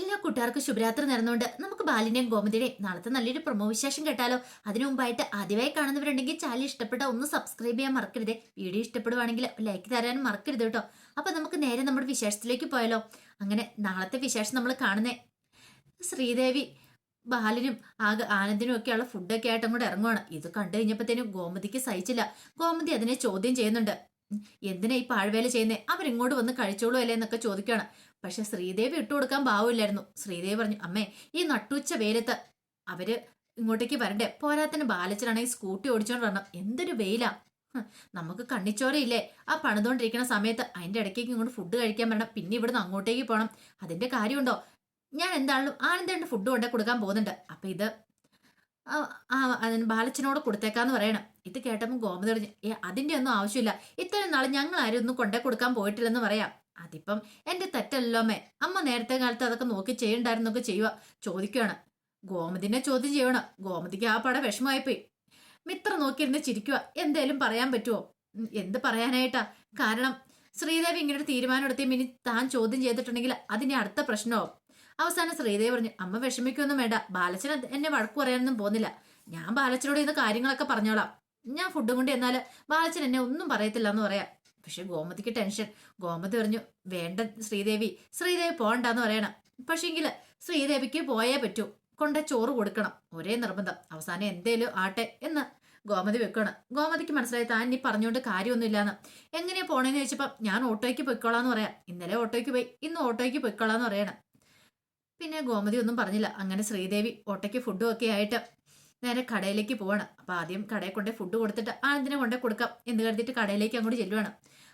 എല്ലാ കൂട്ടുകാർക്കും ശുഭരാത്രി നേർന്നുകൊണ്ട് നമുക്ക് ബാലിന്റെയും ഗോമതിയുടെയും നാളത്തെ നല്ലൊരു പ്രൊമോ വിശേഷം കേട്ടാലോ? അതിനു മുമ്പായിട്ട് ആദ്യമായി കാണുന്നവരുണ്ടെങ്കിൽ ചാനൽ ഇഷ്ടപ്പെട്ട ഒന്ന് സബ്സ്ക്രൈബ് ചെയ്യാൻ മറക്കരുത്. വീഡിയോ ഇഷ്ടപ്പെടുവാണെങ്കിൽ ലൈക്ക് തരാനും മറക്കരുത് കേട്ടോ. അപ്പൊ നമുക്ക് നേരെ നമ്മുടെ വിശേഷത്തിലേക്ക് പോയാലോ? അങ്ങനെ നാളത്തെ വിശേഷം നമ്മൾ കാണുന്നേ. ശ്രീദേവി ബാലനും ആകെ ആനന്ദിനും ഒക്കെയുള്ള ഫുഡൊക്കെ ആയിട്ട് അങ്ങോട്ട് ഇറങ്ങുവാണ്. ഇത് കണ്ടു കഴിഞ്ഞപ്പോഴത്തേനും ഗോമതിക്ക് സഹിച്ചില്ല. ഗോമതി അതിനെ ചോദ്യം ചെയ്യുന്നുണ്ട്. എന്തിനാ ഈ പാഴ്വേല ചെയ്യുന്നേ? അവരിങ്ങോട്ട് വന്ന് കഴിച്ചോളൂ അല്ലേ എന്നൊക്കെ ചോദിക്കുകയാണ്. പക്ഷെ ശ്രീദേവി ഇട്ടുകൊടുക്കാൻ ഭാവമില്ലായിരുന്നു ശ്രീദേവി പറഞ്ഞു അമ്മേ ഈ നട്ടുച്ച വെയിലത്ത് അവർ ഇങ്ങോട്ടേക്ക് വരണ്ടേ? പോരാത്തിന് ബാലച്ചനാണെങ്കിൽ സ്കൂട്ടി ഓടിച്ചോണ്ട് വരണം എന്തൊരു വെയിലാ. നമുക്ക് കണ്ണിച്ചോരയില്ലേ ആ പണിതുകൊണ്ടിരിക്കുന്ന സമയത്ത് അതിന്റെ ഇടയ്ക്കേക്ക് ഇങ്ങോട്ട് ഫുഡ് കഴിക്കാൻ വരണം. പിന്നെ ഇവിടുന്ന് അങ്ങോട്ടേക്ക് പോകണം അതിന്റെ കാര്യമുണ്ടോ? ഞാൻ എന്തായാലും ആനന്ദേണ്ട ഫുഡ് കൊണ്ടേ കൊടുക്കാൻ പോകുന്നുണ്ട്. അപ്പൊ ഇത് ബാലച്ചനോട് കൊടുത്തേക്കാന്ന് പറയണം. ഇത് കേട്ടപ്പോൾ ഗോമതി പറഞ്ഞു ഏ അതിന്റെ ഒന്നും ആവശ്യമില്ല. ഇത്രയും നാൾ ഞങ്ങൾ ആരും ഒന്നും കൊണ്ടേ കൊടുക്കാൻ പോയിട്ടില്ലെന്ന് പറയാം. അതിപ്പം എന്റെ തെറ്റല്ലോ അമ്മേ. അമ്മ നേരത്തെ കാലത്ത് അതൊക്കെ നോക്കി ചെയ്യണ്ടായിരുന്നൊക്കെ ചെയ്യുക ചോദിക്കുകയാണ് ഗോമതിനെ ചോദ്യം ചെയ്യണം. ഗോമതിക്ക് ആ പട വിഷമമായിപ്പോയി. മിത്ര നോക്കിയിരുന്ന് ചിരിക്കുക എന്തേലും പറയാൻ പറ്റുമോ എന്ത് പറയാനായിട്ടാ? കാരണം ശ്രീദേവി ഇങ്ങനെ ഒരു തീരുമാനം എടുത്തേ ഇനി താൻ ചോദ്യം ചെയ്തിട്ടുണ്ടെങ്കിൽ അതിന്റെ അടുത്ത പ്രശ്നമാവും. അവസാനം ശ്രീദേവി പറഞ്ഞു അമ്മ വിഷമിക്കൊന്നും വേണ്ട. ബാലച്ചൻ എന്നെ വഴക്കു പറയാനൊന്നും പോകുന്നില്ല. ഞാൻ ബാലച്ചനോട് ഇന്ന് കാര്യങ്ങളൊക്കെ പറഞ്ഞോളാം. ഞാൻ ഫുഡും കൊണ്ട് എന്നാൽ ബാലച്ചൻ എന്നെ ഒന്നും പറയത്തില്ല എന്ന് പറയാം. പക്ഷെ ഗോമതിക്ക് ടെൻഷൻ ഗോമതി പറഞ്ഞു വേണ്ട ശ്രീദേവി. ശ്രീദേവി പോകണ്ടെന്ന് പറയണം. പക്ഷേങ്കിൽ ശ്രീദേവിക്ക് പോയേ പറ്റൂ. കൊണ്ട ചോറ് കൊടുക്കണം. ഒരേ നിർബന്ധം. അവസാനം എന്തേലും ആട്ടെ എന്ന് ഗോമതി വെക്കണം. ഗോമതിക്ക് മനസ്സിലായി താൻ ഇനി പറഞ്ഞുകൊണ്ട് കാര്യമൊന്നുമില്ലാന്ന്. എങ്ങനെയാ പോണേന്ന് ചോദിച്ചപ്പം ഞാൻ ഓട്ടോയ്ക്ക് പൊയ്ക്കോളാന്ന് പറയാം. ഇന്നലെ ഓട്ടോയ്ക്ക് പോയി ഇന്ന് ഓട്ടോയ്ക്ക് പൊയ്ക്കോളാന്ന് പറയണം. പിന്നെ ഗോമതി ഒന്നും പറഞ്ഞില്ല. അങ്ങനെ ശ്രീദേവി ഓട്ടയ്ക്ക് ഫുഡും ഒക്കെ ആയിട്ട് നേരെ കടയിലേക്ക് പോവാണ്. അപ്പൊ ആദ്യം കടയിൽ കൊണ്ടേ ഫുഡ് കൊടുത്തിട്ട് ആനന്ദിനെ കൊണ്ടേ കൊടുക്കാം? എന്ന് കരുതിയിട്ട് കടയിലേക്ക് അങ്ങോട്ട് ചെല്ലുവാണ്.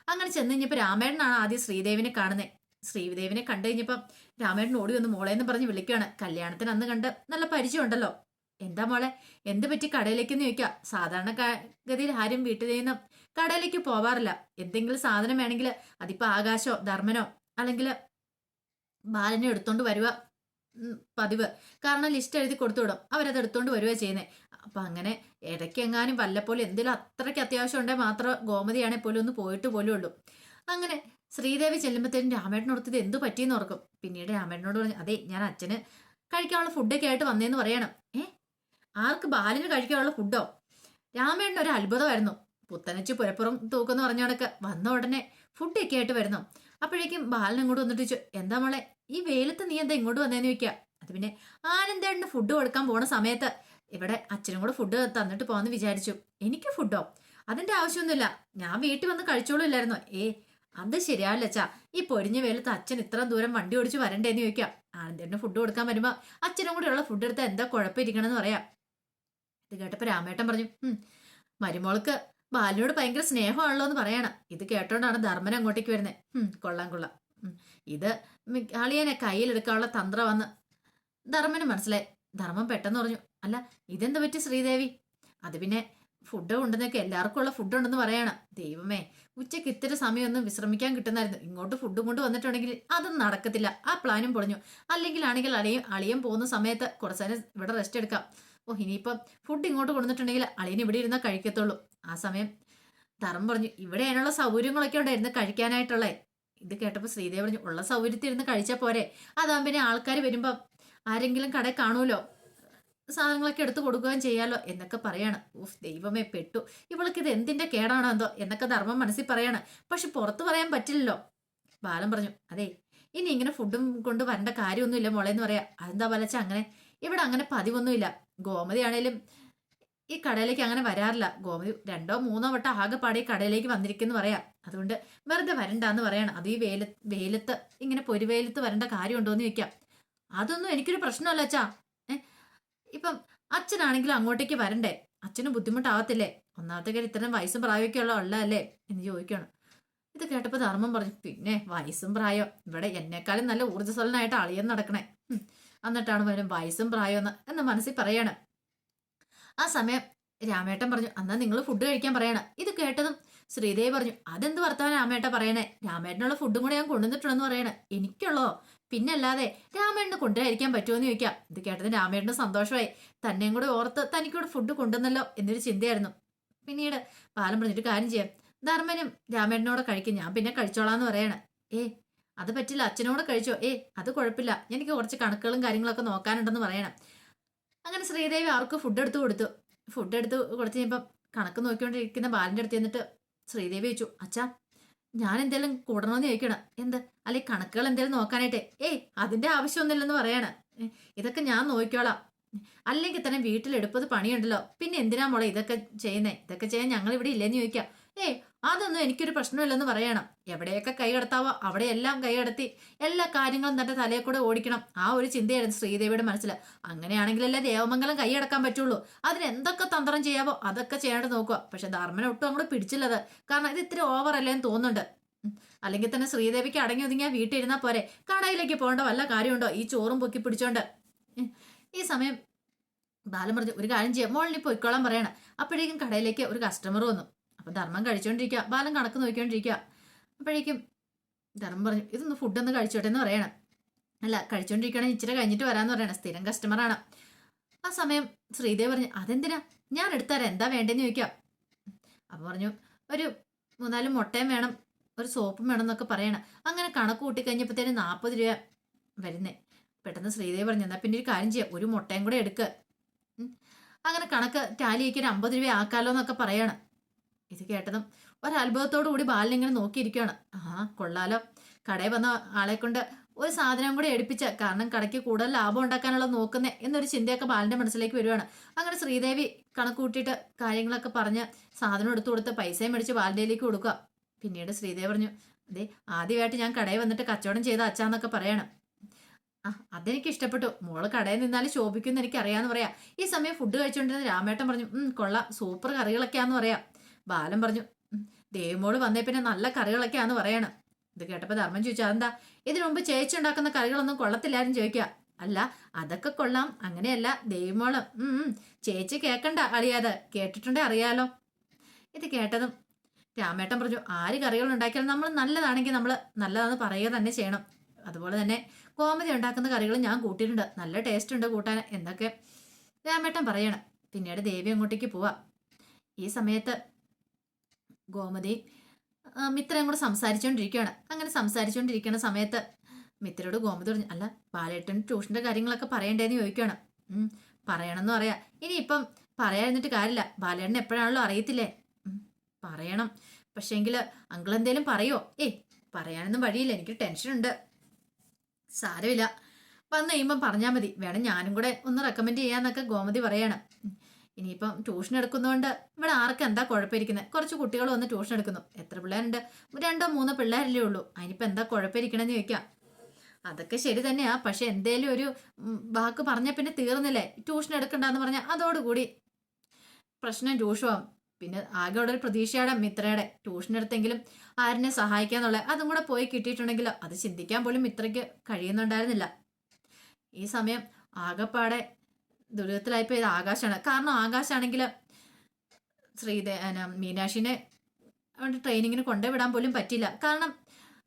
അങ്ങനെ ചെന്ന് കഴിഞ്ഞപ്പോൾ രാമായണനാണ് ആദ്യം ശ്രീദേവിനെ കാണുന്നത് ശ്രീദേവിനെ കണ്ടു കഴിഞ്ഞപ്പം രാമായണൻ ഓടി വന്ന് മോളെ എന്ന് പറഞ്ഞ് വിളിക്കുകയാണ് കല്യാണത്തിന് അന്ന് കണ്ട് നല്ല പരിചയമുണ്ടല്ലോ എന്താ മോളെ എന്ത് പറ്റി കടയിലേക്കെന്ന് ചോദിക്കുക സാധാരണ ഗതിയിൽ ആരും വീട്ടിൽ നിന്ന് കടയിലേക്ക് പോവാറില്ല. എന്തെങ്കിലും സാധനം വേണമെങ്കിൽ അതിപ്പോ ആകാശോ ധർമ്മനോ അല്ലെങ്കിൽ ബാലനെ എടുത്തോണ്ട് വരുക ഉം, പതിവ്. കാരണം ലിസ്റ്റ് എഴുതി കൊടുത്തു വിടും. അവരത് എടുത്തോണ്ട് വരുക ചെയ്യുന്നത് അപ്പൊ അങ്ങനെ ഇടയ്ക്ക് എങ്ങാനും വല്ലപ്പോലും എന്തെങ്കിലും അത്രയ്ക്ക് അത്യാവശ്യം ഉണ്ടെങ്കിൽ മാത്രം ഗോമതിയാണെങ്കിൽ പോലും ഒന്ന് പോയിട്ട് പോലും ഉള്ളൂ. അങ്ങനെ ശ്രീദേവി ചെല്ലുമ്പോഴത്തേനും രാമേട്ടൻ ഇത് എന്ത് പറ്റിയെന്ന് ഓർക്കും. പിന്നീട് രാമേട്ടനോട് പറഞ്ഞു അതെ ഞാൻ അച്ഛന് കഴിക്കാനുള്ള ഫുഡൊക്കെ ആയിട്ട് വന്നേന്ന് പറയണം. ഏ? ആർക്ക് ബാലിന് കഴിക്കാനുള്ള ഫുഡോ രാമേട്ടൻ ഒരു അത്ഭുതമായിരുന്നു. പുത്തനച്ച് പുരപ്പുറം തൂക്കെന്ന് പറഞ്ഞ കണക്ക് വന്ന ഉടനെ ഫുഡൊക്കെ ആയിട്ട് വരുന്നു. അപ്പോഴേക്കും ബാലൻ അങ്ങോട്ട് വന്നിട്ട് ചോദിച്ചു എന്താ മോളെ ഈ വെയിലത്ത് നീ എന്താ ഇങ്ങോട്ട് വന്നേന്ന് ചോദിക്കുക അത് പിന്നെ ആനന്ദേട്ടന് ഫുഡ് കൊടുക്കാൻ പോണ സമയത്ത് ഇവിടെ അച്ഛനും കൂടെ ഫുഡ് തന്നിട്ട് പോകാന്ന് വിചാരിച്ചു. എനിക്ക് ഫുഡോ അതിന്റെ ആവശ്യമൊന്നുമില്ല. ഞാൻ വീട്ടിൽ വന്ന് കഴിച്ചോളൂ ഇല്ലായിരുന്നോ ഏ അത് ശരിയാവില്ല അച്ഛാ. ഈ പൊരിഞ്ഞ വെയിലത്ത് അച്ഛൻ ഇത്ര ദൂരം വണ്ടി ഓടിച്ച് വരണ്ടേന്ന് ചോദിക്കാം. ആനന്ദേട്ടന് ഫുഡ് കൊടുക്കാൻ വരുമ്പോ അച്ഛനും കൂടെ ഉള്ള ഫുഡ് എടുത്താൽ എന്താ കുഴപ്പമിരിക്കണമെന്ന് പറയാം. ഇത് കേട്ടപ്പോ രാമേട്ടൻ പറഞ്ഞു മരുമോൾക്ക് ബാലിനോട് ഭയങ്കര സ്നേഹമാണല്ലോ എന്ന് പറയണം. ഇത് കേട്ടോണ്ടാണ് ധർമ്മൻ അങ്ങോട്ടേക്ക് വരുന്നത് കൊള്ളാം കൊള്ളാം. ഇത് അളിയനെ കയ്യിലെടുക്കാനുള്ള തന്ത്രമെന്ന്. ധർമ്മന് മനസ്സിലായി. ധർമ്മം പെട്ടെന്ന് പറഞ്ഞു അല്ല ഇതെന്ത് പറ്റി ശ്രീദേവി? അത് പിന്നെ ഫുഡ് ഉണ്ടെന്നൊക്കെ എല്ലാവർക്കും ഉള്ള ഫുഡ് ഉണ്ടെന്ന് പറയണം. ദൈവമേ ഉച്ചയ്ക്ക് ഇത്തിരി സമയമൊന്നും വിശ്രമിക്കാൻ കിട്ടുന്നായിരുന്നു. ഇങ്ങോട്ട് ഫുഡും കൊണ്ട് വന്നിട്ടുണ്ടെങ്കിൽ അതൊന്നും നടക്കത്തില്ല. ആ പ്ലാനും പൊളിഞ്ഞു. അല്ലെങ്കിൽ ആണെങ്കിൽ അളിയൻ അളിയൻ പോകുന്ന സമയത്ത് കുറച്ചേരം ഇവിടെ റെസ്റ്റ് എടുക്കാം. ഓ ഇനിയിപ്പം ഫുഡ് ഇങ്ങോട്ട് കൊണ്ടുവന്നിട്ടുണ്ടെങ്കിൽ അളിയൻ ഇവിടെ ഇരുന്നാൽ കഴിക്കത്തുള്ളൂ. ആ സമയം ധർമ്മം പറഞ്ഞു ഇവിടെ അതിനുള്ള സൗകര്യങ്ങളൊക്കെ ഉണ്ടായിരുന്നു കഴിക്കാനായിട്ടുള്ളത് ഇത് കേട്ടപ്പോൾ ശ്രീദേവി പറഞ്ഞു ഉള്ള സൗകര്യത്തിൽ ഇരുന്ന് കഴിച്ചാൽ പോരെ. അതാകുമ്പോൾ പിന്നെ ആൾക്കാർ വരുമ്പം ആരെങ്കിലും കടയിൽ കാണുമല്ലോ സാധനങ്ങളൊക്കെ എടുത്തു കൊടുക്കുകയും ചെയ്യാലോ എന്നൊക്കെ പറയാണ്. ഉഫ് ദൈവമേ പെട്ടു. ഇവൾക്ക് ഇത് എന്തിന്റെ കേടാണോ എന്തോ എന്നൊക്കെ ധർമ്മം മനസ്സിൽ പറയാണ്. പക്ഷെ പുറത്ത് പറയാൻ പറ്റില്ലല്ലോ. ബാലൻ പറഞ്ഞു അതെ ഇനി ഇങ്ങനെ ഫുഡും കൊണ്ട് വരേണ്ട കാര്യമൊന്നുമില്ല മോളെ എന്ന് പറയാം. അതെന്താ വലച്ച അങ്ങനെ? ഇവിടെ അങ്ങനെ പതിവൊന്നുമില്ല. ഗോമതി ആണേലും ഈ കടയിലേക്ക് അങ്ങനെ വരാറില്ല. ഗോമതി രണ്ടോ മൂന്നോ വട്ടം ആകെപ്പാടെ ഈ കടയിലേക്ക് വന്നിരിക്കുന്നു പറയാം. അതുകൊണ്ട് വെറുതെ വരണ്ടെന്ന് പറയണം. അത് ഈ വെയില വെയിലത്ത് ഇങ്ങനെ പൊരുവേലത്ത് വരേണ്ട കാര്യമുണ്ടോയെന്ന് ചോദിക്കാം. അതൊന്നും എനിക്കൊരു പ്രശ്നമല്ല അച്ഛാ. ഇപ്പം അച്ഛനാണെങ്കിലും അങ്ങോട്ടേക്ക് വരണ്ടേ? അച്ഛന് ബുദ്ധിമുട്ടാവത്തില്ലേ? ഒന്നാമത്തെ കാര്യം ഇത്രയും വയസ്സും പ്രായമൊക്കെ ഉള്ള ഉള്ളതല്ലേ എന്ന് ചോദിക്കണം. ഇത് കേട്ടപ്പോൾ ധർമ്മം പറഞ്ഞു പിന്നെ വയസ്സും പ്രായം. ഇവിടെ എന്നെക്കാളും നല്ല ഊർജസ്വലനായിട്ട് അളിയൻ നടക്കണേ. എന്നിട്ടാണ് വരും വയസ്സും പ്രായമെന്ന് എന്ന് മനസ്സിൽ പറയണം. ആ സമയം രാമേട്ടൻ പറഞ്ഞു അന്നാ നിങ്ങൾ ഫുഡ് കഴിക്കാൻ പറയണം. ഇത് കേട്ടതും ശ്രീദേവി പറഞ്ഞു അതെന്ത് വർത്തമാനം രാമേട്ട പറയണേ? രാമേട്ടനുള്ള ഫുഡും കൂടെ ഞാൻ കൊണ്ടുവന്നിട്ടുണ്ടെന്ന് പറയണേ. എനിക്കുള്ളോ പിന്നല്ലാതെ രാമേട്ടന് കൊണ്ടുവരായിരിക്കാൻ പറ്റുമോ എന്ന് ചോദിക്കാം. ഇത് കേട്ടതിന് രാമേട്ടന് സന്തോഷമായി. തന്നെയും കൂടെ ഓർത്ത് തനിക്കൂടെ ഫുഡ് കൊണ്ടുവന്നല്ലോ എന്നൊരു ചിന്തയായിരുന്നു. പിന്നീട് പാലം പറഞ്ഞിട്ട് കാര്യം ചെയ്യാം. ധർമ്മനും രാമേട്ടനോട് കഴിക്കും ഞാൻ പിന്നെ കഴിച്ചോളാന്ന് പറയണേ. ഏ അത് പറ്റില്ല. അച്ഛനോട് കഴിച്ചോ. ഏ അത് കുഴപ്പമില്ല. എനിക്ക് കുറച്ച് കണക്കുകളും കാര്യങ്ങളൊക്കെ നോക്കാനുണ്ടെന്ന് പറയണം. അങ്ങനെ ശ്രീദേവി അവർക്ക് ഫുഡ് എടുത്തു കൊടുത്തു. ഫുഡ് എടുത്ത് കൊടുത്തു കഴിയുമ്പം കണക്ക് നോക്കിക്കൊണ്ടിരിക്കുന്ന ബാലിന്റെ അടുത്ത് ചെന്നിട്ട് ശ്രീദേവി ചോദിച്ചു അച്ഛാ ഞാൻ എന്തെങ്കിലും കൂടണമെന്ന് ചോദിക്കണം. എന്ത്? അല്ലെ കണക്കുകൾ എന്തെങ്കിലും നോക്കാനായിട്ടെ? ഏയ് അതിന്റെ ആവശ്യമൊന്നുമില്ലെന്ന് പറയാണ്. ഇതൊക്കെ ഞാൻ നോക്കിക്കോളാം. അല്ലെങ്കിൽ തന്നെ വീട്ടിലെടുപ്പത് പണിയുണ്ടല്ലോ. പിന്നെ എന്തിനാ മോളെ ഇതൊക്കെ ചെയ്യുന്നേ? ഇതൊക്കെ ചെയ്യാൻ ഞങ്ങൾ ഇവിടെ ഇല്ലെന്ന് ചോദിക്കാം. അതൊന്നും എനിക്കൊരു പ്രശ്നമില്ലെന്ന് പറയണം. എവിടെയൊക്കെ കൈ കടത്താവോ അവിടെയെല്ലാം കൈ കടത്തി എല്ലാ കാര്യങ്ങളും തന്റെ തലയിൽ കൂടെ ഓടിക്കണം. ആ ഒരു ചിന്തയായിരുന്നു ശ്രീദേവിയുടെ മനസ്സിൽ അങ്ങനെയാണെങ്കിലല്ലേ ദേവമംഗലം കൈയടക്കാൻ പറ്റുള്ളൂ. അതിന് എന്തൊക്കെ തന്ത്രം ചെയ്യാവോ അതൊക്കെ ചെയ്യാണ്ട് നോക്കുക. പക്ഷെ ധർമ്മനെ ഒട്ടും അങ്ങോട്ട് പിടിച്ചില്ലത്. കാരണം ഇത് ഇത്തിരി ഓവർ അല്ലേ എന്ന് തോന്നുന്നുണ്ട്. അല്ലെങ്കിൽ തന്നെ ശ്രീദേവിക്ക് അടങ്ങി ഒതുങ്ങിയാൽ വീട്ടിൽ ഇരുന്നാൽ പോരെ. കടയിലേക്ക് പോകേണ്ട വല്ല കാര്യമുണ്ടോ? ഈ ചോറും പൊക്കി പിടിച്ചോണ്ട്. ഈ സമയം ബാലൻ പറഞ്ഞു ഒരു കാര്യം ചെയ്യാം. മോളിനി പൊയ്ക്കോളാൻ പറയണം. അപ്പോഴേക്കും കടയിലേക്ക് ഒരു കസ്റ്റമർ വന്നു. അപ്പൊ ധർമ്മം കഴിച്ചുകൊണ്ടിരിക്കുക ബാലൻ കണക്ക് നോക്കിക്കൊണ്ടിരിക്കുക അപ്പോഴേക്കും ധർമ്മം പറഞ്ഞു ഇതൊന്ന് ഫുഡൊന്ന് കഴിച്ചോട്ടെ എന്ന് പറയണം. അല്ല കഴിച്ചുകൊണ്ടിരിക്കണം ഇച്ചിരി കഴിഞ്ഞിട്ട് വരാമെന്ന് പറയണം. സ്ഥിരം കസ്റ്റമറാണ് ആ സമയം ശ്രീദേവ് പറഞ്ഞു അതെന്തിനാ? ഞാൻ എടുത്തരാം എന്താ വേണ്ടതെന്ന് ചോദിക്കാം. അപ്പം പറഞ്ഞു ഒരു മൂന്നാൽ മുട്ടയും വേണം ഒരു സോപ്പും വേണം എന്നൊക്കെ പറയണം. അങ്ങനെ കണക്ക് കൂട്ടി കഴിഞ്ഞപ്പോഴത്തേന് നാൽപ്പത് രൂപ വരുന്നേ. പെട്ടെന്ന് ശ്രീദേവി പറഞ്ഞു എന്നാൽ പിന്നെ ഒരു കാര്യം ചെയ്യാം. ഒരു മുട്ടയും കൂടെ എടുക്കുക അങ്ങനെ കണക്ക് ടാലിയൊക്കെ ഒരു അമ്പത് രൂപ ആക്കാലോ എന്നൊക്കെ പറയണം. ഇത് കേട്ടതും ഒരത്ഭുതത്തോടു കൂടി ബാലൻ ഇങ്ങനെ നോക്കിയിരിക്കുകയാണ്. ആ കൊള്ളാലോ. കടയിൽ വന്ന ആളെ കൊണ്ട് ഒരു സാധനം കൂടി എടുപ്പിച്ച കാരണം കടയ്ക്ക് കൂടുതൽ ലാഭം ഉണ്ടാക്കാനുള്ള നോക്കുന്നേ എന്നൊരു ചിന്തയൊക്കെ ബാലന്റെ മനസ്സിലേക്ക് വരുവാണ്. അങ്ങനെ ശ്രീദേവി കണക്ക് കൂട്ടിയിട്ട് കാര്യങ്ങളൊക്കെ പറഞ്ഞ് സാധനം എടുത്തു കൊടുത്ത് പൈസയും മേടിച്ച് ബാലന്റെയിലേക്ക് കൊടുക്കുക. പിന്നീട് ശ്രീദേവി പറഞ്ഞു അതെ ആദ്യമായിട്ട് ഞാൻ കടയിൽ വന്നിട്ട് കച്ചവടം ചെയ്ത അച്ഛാന്നൊക്കെ പറയണം. ആ അതെനിക്ക് ഇഷ്ടപ്പെട്ടു. മോൾ കടയിൽ നിന്നാലും ശോഭിക്കുമെന്ന് എനിക്ക് അറിയാന്ന് പറയാം. ഈ സമയം ഫുഡ് കഴിച്ചുകൊണ്ടിരുന്ന രാമേട്ടൻ പറഞ്ഞു കൊള്ളാം. സൂപ്പർ കറികളൊക്കെയാന്ന് പറയാം. ബാലൻ പറഞ്ഞു "ഉം, ദേവിമോൾ വന്നേ പിന്നെ നല്ല കറികളൊക്കെയാന്ന് പറയണം. ഇത് കേട്ടപ്പോ ധർമ്മം ചോദിച്ചു അതെന്താ? ഇതിനു മുമ്പ് ചേച്ചി ഉണ്ടാക്കുന്ന കറികളൊന്നും കൊള്ളത്തില്ലാരും ചോദിക്കുക. അല്ല അതൊക്കെ കൊള്ളാം അങ്ങനെയല്ല ദേവിമോൾ ഉം ചേച്ചി കേക്കണ്ട അറിയാതെ കേട്ടിട്ടുണ്ടേ അറിയാലോ. ഇത് കേട്ടതും രാമേട്ടൻ പറഞ്ഞു ആര് കറികൾ ഉണ്ടാക്കിയാലും നമ്മൾ നല്ലതാണെങ്കിൽ നമ്മൾ നല്ലതാണെന്ന് പറയുക തന്നെ ചെയ്യണം. അതുപോലെ തന്നെ കോമതി ഉണ്ടാക്കുന്ന കറികൾ ഞാൻ കൂട്ടിയിട്ടുണ്ട് നല്ല ടേസ്റ്റ് ഉണ്ട് കൂട്ടാൻ എന്നൊക്കെ രാമേട്ടൻ പറയണം. പിന്നീട് ദേവി അങ്ങോട്ടേക്ക് പോവാം. ഈ സമയത്ത് ഗോമതി. മിത്രയും കൂടെ സംസാരിച്ചുകൊണ്ടിരിക്കുകയാണ് അങ്ങനെ സംസാരിച്ചുകൊണ്ടിരിക്കുന്ന സമയത്ത് മിത്രയോട് ഗോമതി പറഞ്ഞു അല്ല പാലേട്ടൻ ട്യൂഷന്റെ കാര്യങ്ങളൊക്കെ പറയണ്ടേന്ന് ചോദിക്കുകയാണ് പറയണമെന്ന് പറയാ ഇനിയിപ്പം പറയാതിരുന്നിട്ട് കാര്യമില്ല. ബാലേട്ടൻ എപ്പോഴാണല്ലോ അറിയത്തില്ലേ? പറയണം. പക്ഷേങ്കിൽ അങ്കിൾ എന്തേലും പറയോ? ഏയ് പറയാനൊന്നും വഴിയില്ല. എനിക്ക് ടെൻഷനുണ്ട്. സാരമില്ല. വന്നു കഴിയുമ്പം പറഞ്ഞാൽ മതി. വേണം ഞാനും കൂടെ ഒന്ന് റെക്കമെൻഡ് ചെയ്യാന്നൊക്കെ ഗോമതി പറയാണ്. ഇനിയിപ്പം ട്യൂഷൻ എടുക്കുന്നതുകൊണ്ട് ഇവിടെ ആർക്കും എന്താ കുഴപ്പമിരിക്കുന്നത് കുറച്ച് കുട്ടികൾ വന്ന് ട്യൂഷൻ എടുക്കുന്നു. എത്ര പിള്ളേരുണ്ട്? രണ്ടോ മൂന്നോ പിള്ളേരല്ലേ ഉള്ളൂ. അതിനിപ്പോൾ എന്താ കുഴപ്പമിരിക്കണമെന്ന് ചോദിക്കാം. അതൊക്കെ ശരി തന്നെയാ. പക്ഷെ എന്തേലും ഒരു വാക്ക് പറഞ്ഞ പിന്നെ തീർന്നില്ലേ? ട്യൂഷൻ എടുക്കണ്ടെന്ന് പറഞ്ഞാൽ അതോടുകൂടി പ്രശ്നം രൂക്ഷമാവും. പിന്നെ ആകെ ഉള്ള ഒരു പ്രതീക്ഷയുടെ മിത്രയുടെ ട്യൂഷൻ എടുത്തെങ്കിലും ആരിനെ സഹായിക്കാന്നുള്ള അതും കൂടെ പോയി കിട്ടിയിട്ടുണ്ടെങ്കിലോ? അത് ചിന്തിക്കാൻ പോലും മിത്രയ്ക്ക് കഴിയുന്നുണ്ടായിരുന്നില്ല. ഈ സമയം ആകെപ്പാടെ ദുരിതത്തിലായിപ്പോയത് ആകാശാണ്. കാരണം ആകാശാണെങ്കിൽ ശ്രീദേ മീനാക്ഷിനെ അവന്റെ ട്രെയിനിങ്ങിന് കൊണ്ടുവിടാൻ പോലും പറ്റില്ല. കാരണം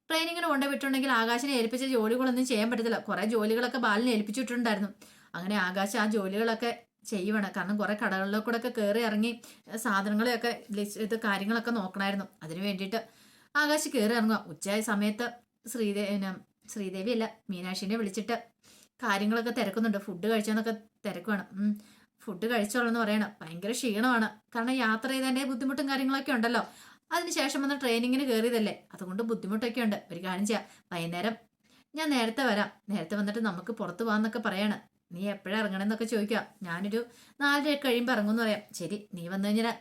ട്രെയിനിങ്ങിന് കൊണ്ടുവിട്ടുണ്ടെങ്കിൽ ആകാശിനെ ഏൽപ്പിച്ച ജോലികളൊന്നും ചെയ്യാൻ പറ്റത്തില്ല. കുറേ ജോലികളൊക്കെ ബാലിനെ ഏൽപ്പിച്ചിട്ടുണ്ടായിരുന്നു. അങ്ങനെ ആകാശം ആ ജോലികളൊക്കെ ചെയ്യുവാണ്. കാരണം കുറേ കടകളിലെ കൂടെ ഒക്കെ കയറി ഇറങ്ങി സാധനങ്ങളെയൊക്കെ ഇത് കാര്യങ്ങളൊക്കെ നോക്കണമായിരുന്നു. അതിന് വേണ്ടിയിട്ട് ആകാശ് കയറി ഇറങ്ങുക ഉച്ചയായ സമയത്ത് ശ്രീദേ ശ്രീദേവി അല്ല മീനാക്ഷിനെ വിളിച്ചിട്ട് കാര്യങ്ങളൊക്കെ തിരക്കുന്നുണ്ട്. ഫുഡ് കഴിച്ചോന്നൊക്കെ തിരക്കുവാണ്. ഫുഡ് കഴിച്ചോളെന്ന് പറയണം. ഭയങ്കര ക്ഷീണമാണ്. കാരണം യാത്ര ചെയ്തതിന്റെ ബുദ്ധിമുട്ടും കാര്യങ്ങളൊക്കെ ഉണ്ടല്ലോ. അതിനുശേഷം വന്ന ട്രെയിനിങ്ങിന് കയറിയതല്ലേ അതുകൊണ്ട് ബുദ്ധിമുട്ടൊക്കെ ഉണ്ട്. ഒരു കാര്യം ചെയ്യാം. വൈകുന്നേരം ഞാൻ നേരത്തെ വരാം. നേരത്തെ വന്നിട്ട് നമുക്ക് പുറത്ത് പോകാന്നൊക്കെ പറയാണ്. നീ എപ്പോഴാണ് ഇറങ്ങണമെന്നൊക്കെ ചോദിക്കാം ഞാനൊരു നാലര കഴിയുമ്പോൾ ഇറങ്ങുമെന്ന് പറയാം. ശരി നീ വന്നു കഴിഞ്ഞാൽ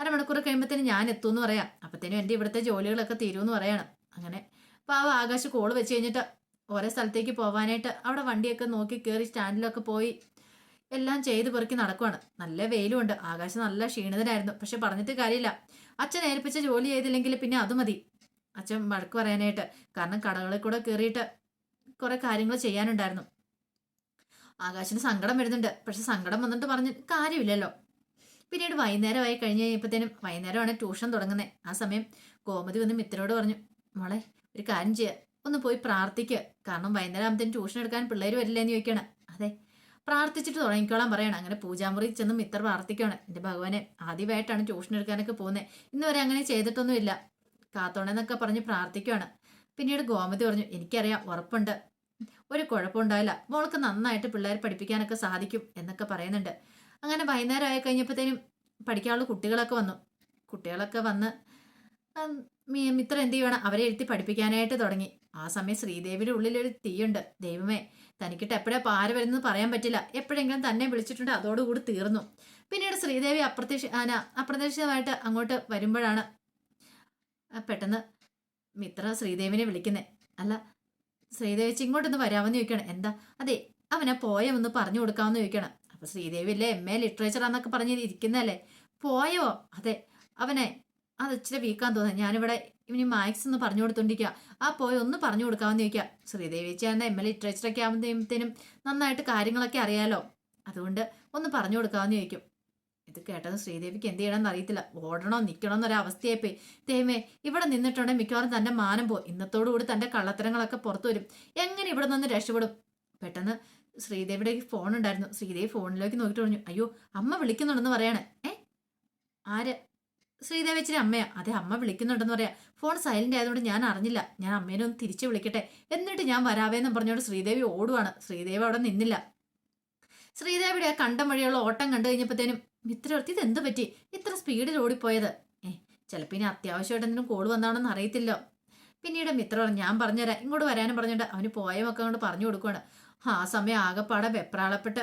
അരമണിക്കൂർ കഴിയുമ്പോഴത്തേനും ഞാൻ എത്തുമെന്ന് പറയാം. അപ്പത്തേനും എന്റെ ഇവിടുത്തെ ജോലികളൊക്കെ തീരുമെന്ന് പറയണം. അങ്ങനെ പാവ ആകാശ് കോൾ വെച്ച് കഴിഞ്ഞിട്ട് ഓരോ സ്ഥലത്തേക്ക് പോകാനായിട്ട് അവിടെ വണ്ടിയൊക്കെ നോക്കി കയറി സ്റ്റാൻഡിലൊക്കെ പോയി എല്ലാം ചെയ്ത് പെറുക്കി നടക്കുവാണ്. നല്ല വെയിലുമുണ്ട്. ആകാശം നല്ല ക്ഷീണിതനായിരുന്നു. പക്ഷെ പറഞ്ഞിട്ട് കാര്യമില്ല. അച്ഛൻ ഏൽപ്പിച്ച ജോലി ചെയ്തില്ലെങ്കിൽ പിന്നെ അത് മതി. അച്ഛൻ വഴക്ക് പറയാനായിട്ട്. കാരണം കടകളിൽ കൂടെ കയറിയിട്ട് കുറെ കാര്യങ്ങൾ ചെയ്യാനുണ്ടായിരുന്നു. ആകാശിന് സങ്കടം വരുന്നുണ്ട്. പക്ഷെ സങ്കടം വന്നിട്ട് പറഞ്ഞ് കാര്യമില്ലല്ലോ. പിന്നീട് വൈകുന്നേരമായി കഴിഞ്ഞ് കഴിഞ്ഞപ്പോഴത്തേനും വൈകുന്നേരമാണ് ട്യൂഷൻ തുടങ്ങുന്നത് ആ സമയം ഗോമതി വന്ന് മിത്രനോട് പറഞ്ഞു മോളെ ഒരു കാര്യം ചെയ്യുക ഒന്ന് പോയി പ്രാർത്ഥിക്കുക കാരണം വൈകുന്നേരം ട്യൂഷൻ എടുക്കാൻ പിള്ളേർ വരില്ലേന്ന് ചോദിക്കണം. അതെ. പ്രാർത്ഥിച്ചിട്ട് തുടങ്ങിക്കോളാൻ പറയണം. അങ്ങനെ പൂജാമുറി ചെന്ന് മിത്ര പ്രാർത്ഥിക്കുകയാണ്. എന്റെ ഭഗവാനെ ആദ്യമായിട്ടാണ് ട്യൂഷൻ എടുക്കാനൊക്കെ പോകുന്നത് ഇന്ന് വരെ അങ്ങനെ ചെയ്തിട്ടൊന്നുമില്ല. കാത്തോണെന്നൊക്കെ പറഞ്ഞ് പ്രാർത്ഥിക്കുകയാണ്. പിന്നീട് ഗോമതി പറഞ്ഞു എനിക്കറിയാം ഉറപ്പുണ്ട്. ഒരു കുഴപ്പമുണ്ടായില്ല മോൾക്ക് നന്നായിട്ട് പിള്ളേരെ പഠിപ്പിക്കാനൊക്കെ സാധിക്കും എന്നൊക്കെ പറയുന്നുണ്ട്. അങ്ങനെ വൈകുന്നേരം ആയി കഴിഞ്ഞപ്പോഴത്തേനും പഠിക്കാനുള്ള കുട്ടികളൊക്കെ വന്നു. കുട്ടികളൊക്കെ വന്ന് മിത്ര എന്ത് ചെയ്യണം? അവരെ എഴുത്തി പഠിപ്പിക്കാനായിട്ട് തുടങ്ങി. ആ സമയം ശ്രീദേവിയുടെ ഉള്ളിലൊരു തീയുണ്ട്. ദൈവമേ തനിക്കിട്ട് എപ്പോഴാ പാര വരുന്നത് പറയാൻ പറ്റില്ല. എപ്പോഴെങ്കിലും തന്നെ വിളിച്ചിട്ടുണ്ട്. അതോടുകൂടി തീർന്നു. പിന്നീട് ശ്രീദേവി അപ്രത്യക്ഷ അപ്രതീക്ഷിതമായിട്ട് അങ്ങോട്ട് വരുമ്പോഴാണ് പെട്ടെന്ന് മിത്ര ശ്രീദേവിനെ വിളിക്കുന്നത് അല്ല ശ്രീദേവി ഇങ്ങോട്ടൊന്ന് വരാമെന്ന് ചോദിക്കണം എന്താ? അതെ അവനെ പോയ? ഒന്ന് പറഞ്ഞു കൊടുക്കാമെന്ന് ചോദിക്കണം അപ്പൊ ശ്രീദേവി അല്ലേ എം എ ലിറ്ററേച്ചർ എന്നൊക്കെ പറഞ്ഞ് ഇരിക്കുന്നല്ലേ പോയോ? അതെ അവനെ അത് ഇച്ചിരി വീക്കാൻ തോന്നുന്നു. ഞാനിവിടെ ഇവന് മാത്സ് ഒന്ന് പറഞ്ഞു കൊടുത്തോണ്ടിരിക്കുക ആ പോയി ഒന്ന് പറഞ്ഞു കൊടുക്കാമെന്ന് ചോദിക്കുക ശ്രീദേവി ചേർന്ന എം എൽ ലിറ്ററേച്ചറൊക്കെ ആകുമ്പോഴത്തേനും നന്നായിട്ട് കാര്യങ്ങളൊക്കെ അറിയാലോ? അതുകൊണ്ട് ഒന്ന് പറഞ്ഞു കൊടുക്കാമെന്ന് ചോദിക്കും. ഇത് കേട്ടത് ശ്രീദേവിക്ക് എന്ത് ചെയ്യണമെന്ന് അറിയത്തില്ല. ഓടണോ നിൽക്കണോ എന്നൊരവസ്ഥയായിപ്പോയി തേമേ ഇവിടെ നിന്നിട്ടുണ്ടെങ്കിൽ മിക്കവാറും തന്റെ മാനം പോകും ഇന്നത്തോടുകൂടി തന്റെ കള്ളത്തരങ്ങളൊക്കെ പുറത്തു വരും. എങ്ങനെ ഇവിടെ നിന്ന് രക്ഷപ്പെടും? പെട്ടെന്ന് ശ്രീദേവിയുടെ ഫോൺ ഉണ്ടായിരുന്നു ശ്രീദേവി ഫോണിലേക്ക് നോക്കിയിട്ട് പറഞ്ഞു അയ്യോ അമ്മ വിളിക്കുന്നുണ്ടെന്ന് പറയണേ. ഏ? ആര്? ശ്രീദേവി ഇച്ചിരി അമ്മയാ അതെ അമ്മ വിളിക്കുന്നുണ്ടെന്ന് പറയാ. ഫോൺ സൈലന്റ് ആയതുകൊണ്ട് ഞാൻ അറിഞ്ഞില്ല. ഞാൻ അമ്മേനെ ഒന്ന് തിരിച്ചു വിളിക്കട്ടെ. എന്നിട്ട് ഞാൻ വരാവേന്ന് പറഞ്ഞോണ്ട് ശ്രീദേവി ഓടുവാണ്. ശ്രീദേവി അവിടെ നിന്നില്ല. ശ്രീദേവിയുടെ ആ കണ്ടം വഴിയുള്ള ഓട്ടം കണ്ടു കഴിഞ്ഞപ്പോഴത്തേനും മിത്രവർത്തി ഇത് പറ്റി? ഇത്ര സ്പീഡിൽ ഓടിപ്പോയത്? ഏ ചിലപ്പോൾ ഇനി അത്യാവശ്യമായിട്ട് എന്തെങ്കിലും കോൾ വന്നാണെന്ന് അറിയത്തില്ലോ. പിന്നീട് മിത്ര ഞാൻ പറഞ്ഞുതരാം. ഇങ്ങോട്ട് വരാനും പറഞ്ഞിട്ട് അവന് പോയമൊക്കെ കൊണ്ട് പറഞ്ഞു കൊടുക്കുകയാണ് ആ സമയം ആകെപ്പാടെ വെപ്രാളപ്പെട്ട്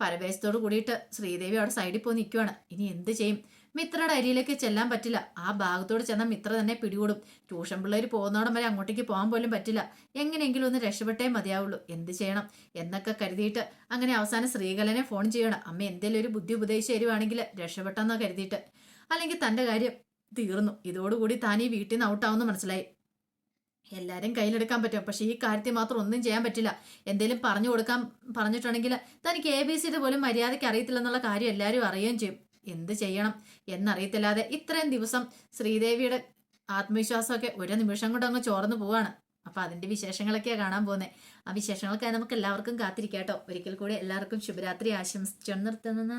പരവേശത്തോട് കൂടിയിട്ട് ശ്രീദേവി അവിടെ സൈഡിൽ പോയി നിൽക്കുവാണ് ഇനി എന്ത് ചെയ്യും? മിത്രയുടെ അരിയിലേക്ക് ചെല്ലാൻ പറ്റില്ല. ആ ഭാഗത്തോട് ചെന്നാൽ മിത്ര തന്നെ പിടികൂടും. ട്യൂഷൻ പിള്ളേർ പോകുന്നോടം വരെ അങ്ങോട്ടേക്ക് പോകാൻ പോലും പറ്റില്ല. എങ്ങനെയെങ്കിലും ഒന്ന് രക്ഷപ്പെട്ടേ മതിയാവുള്ളൂ. എന്ത് ചെയ്യണം? എന്നൊക്കെ കരുതിയിട്ട് അങ്ങനെ അവസാനം ശ്രീകലനെ ഫോൺ ചെയ്യണം. അമ്മ എന്തെങ്കിലും ഒരു ബുദ്ധി ഉപദേശിച്ച് തരുവാണെങ്കിൽ രക്ഷപ്പെട്ടെന്നോ കരുതിയിട്ട്. അല്ലെങ്കിൽ തന്റെ കാര്യം തീർന്നു. ഇതോടുകൂടി താൻ ഈ വീട്ടിൽ നിന്ന് ഔട്ടാവുമെന്ന് മനസ്സിലായി. എല്ലാവരും കയ്യിലെടുക്കാൻ പറ്റും. പക്ഷേ ഈ കാര്യത്തിൽ മാത്രം ഒന്നും ചെയ്യാൻ പറ്റില്ല. എന്തെങ്കിലും പറഞ്ഞു കൊടുക്കാൻ പറഞ്ഞിട്ടുണ്ടെങ്കിൽ തനിക്ക് എ ബി സിയുടെ പോലും മര്യാദയ്ക്ക് അറിയത്തില്ലെന്നുള്ള കാര്യം എല്ലാവരും അറിയുകയും ചെയ്യും. എന്ത് ചെയ്യണം എന്നറിയത്തില്ലാതെ ഇത്രയും ദിവസം ശ്രീദേവിയുടെ ആത്മവിശ്വാസമൊക്കെ ഒരു നിമിഷം കൊണ്ട് അങ്ങ് ചോർന്നു പോവാണ്. അപ്പൊ അതിന്റെ വിശേഷങ്ങളൊക്കെയാണ് കാണാൻ പോകുന്നത് ആ വിശേഷങ്ങളൊക്കെ നമുക്ക് എല്ലാവർക്കും കാത്തിരിക്കാട്ടോ. ഒരിക്കൽ കൂടി എല്ലാവർക്കും ശുഭരാത്രി. ആശംസിച്ചു നിർത്തുന്ന.